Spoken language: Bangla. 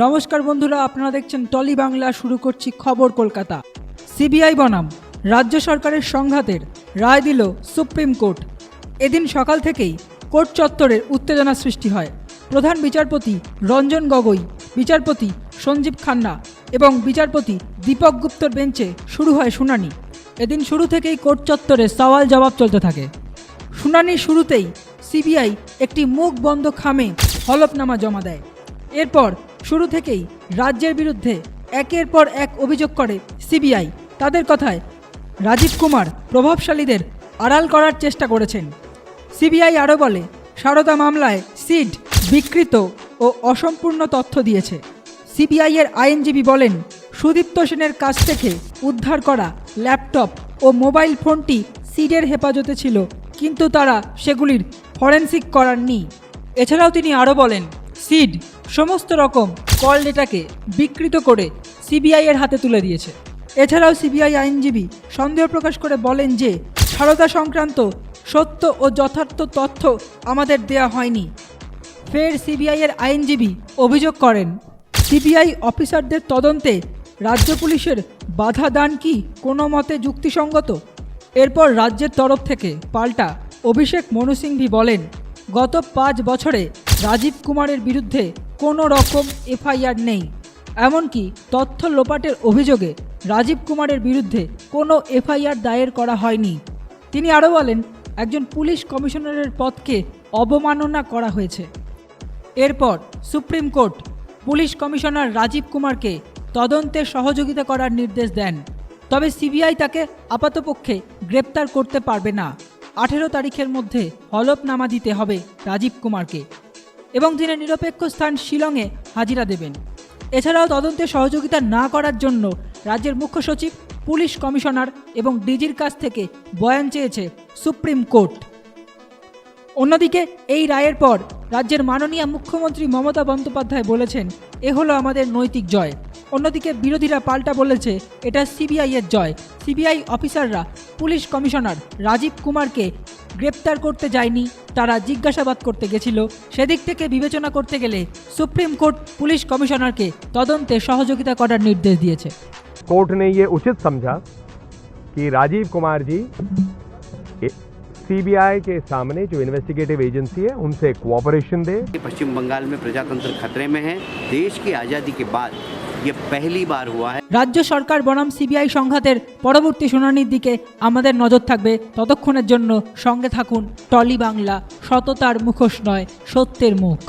নমস্কার বন্ধুরা, আপনারা দেখছেন টলি বাংলা, শুরু করছি খবর কলকাতা। সিবিআই বনাম, রাজ্য সরকারের সংঘাতের রায় দিল সুপ্রিম কোর্ট। এদিন সকাল থেকেই কোর্ট চত্বরের উত্তেজনা সৃষ্টি হয়। প্রধান বিচারপতি রঞ্জন গগৈ, বিচারপতি সঞ্জীব খান্না এবং বিচারপতি দীপক গুপ্তর বেঞ্চে শুরু হয় শুনানি। এদিন শুরু থেকেই কোর্ট চত্বরে সওয়াল জবাব চলতে থাকে। শুনানির শুরুতেই সিবিআই একটি মুখ বন্ধ খামে হলফনামা জমা দেয়। এরপর শুরু থেকেই রাজ্যের বিরুদ্ধে একের পর এক অভিযোগ করে সিবিআই। তাদের কথায় রাজীব কুমার প্রভাবশালীদের আড়াল করার চেষ্টা করেছেন। সিবিআই আরও বলে, সারদা মামলায় সিড বিকৃত ও অসম্পূর্ণ তথ্য দিয়েছে। সিবিআইয়ের আইনজীবী বলেন, সুদীপ্ত সেনের কাছ থেকে উদ্ধার করা ল্যাপটপ ও মোবাইল ফোনটি সিডের হেফাজতে ছিল, কিন্তু তারা সেগুলির ফরেনসিক করাননি। এছাড়াও তিনি আরও বলেন, সিড সমস্ত রকম কল ডেটাকে বিকৃত করে সিবিআই এর হাতে তুলে দিয়েছে। এছাড়াও সিবিআই আইনজীবী সন্দেহ প্রকাশ করে বলেন যে, সারদা সংক্রান্ত সত্য ও যথার্থ তথ্য আমাদের দেয়া হয়নি। ফের সিবিআই এর আইনজীবী অভিযোগ করেন, সিবিআই অফিসারদের তদন্তে রাজ্য পুলিশের বাধা দান কি কোনো মতে যুক্তিসঙ্গত? এরপর রাজ্যের তরফ থেকে পাল্টা অভিষেক মনু সিংভি বলেন, গত পাঁচ বছরে রাজীব কুমারের বিরুদ্ধে কোনো রকম এফআইআর নেই। এমনকি তথ্য লোপাটের অভিযোগে রাজীব কুমারের বিরুদ্ধে কোনো এফআইআর দায়ের করা হয়নি। তিনি আরও বলেন, একজন পুলিশ কমিশনারের পদকে অবমাননা করা হয়েছে। এরপর supreme court police commissioner Rajiv কুমারকে তদন্তে সহযোগিতা করার নির্দেশ দেন। তবে সিবিআই তাকে আপাতপক্ষে গ্রেপ্তার করতে পারবে না। আঠেরো তারিখের মধ্যে হলফনামা দিতে হবে রাজীব কুমারকে। এবং তিনি নিরপেক্ষ স্থান শিলংয়ে হাজিরা দেবেন। এছাড়াও তদন্তে সহযোগিতা না করার জন্য রাজ্যের মুখ্য সচিব, পুলিশ কমিশনার এবং ডিজির কাছ থেকে বয়ান চেয়েছে সুপ্রিম কোর্ট। অন্যদিকে এই রায়ের পর রাজ্যের মাননীয় মুখ্যমন্ত্রী মমতা বন্দ্যোপাধ্যায় বলেছেন, এ হলো আমাদের নৈতিক জয়। অন্যদিকে বিরোধীরা পাল্টা বলেছে, এটা সিবিআইয়ের জয়। সিবিআই অফিসাররা পুলিশ কমিশনার রাজীব কুমারকে গ্রেপ্তার করতে যায়নি তারা জিজ্ঞাসাবাদ করতে গেছিল সেদিক থেকে বিবেচনা করতে গেলে সুপ্রিম কোর্ট পুলিশ কমিশনারকে তদন্তে সহযোগিতা করার নির্দেশ দিয়েছে कोर्ट ने ये उचित समझा कि राजीव कुमार जी सीबीआई के सामने जो इन्वेस्टिगेटिव एजेंसी है उनसे कोऑपरेशन दे कि पश्चिम बंगाल में प्रजातंत्र खतरे में है देश की आज़ादी के बाद ये पहली बार हुआ है রাজ্য সরকার বনাম সিবিআই সংঘাতের পরবর্তী শুনানির দিকে আমাদের নজর থাকবে ততক্ষণের জন্য সঙ্গে থাকুন টলি বাংলা সততার মুখোশ নয় সত্যের মুখ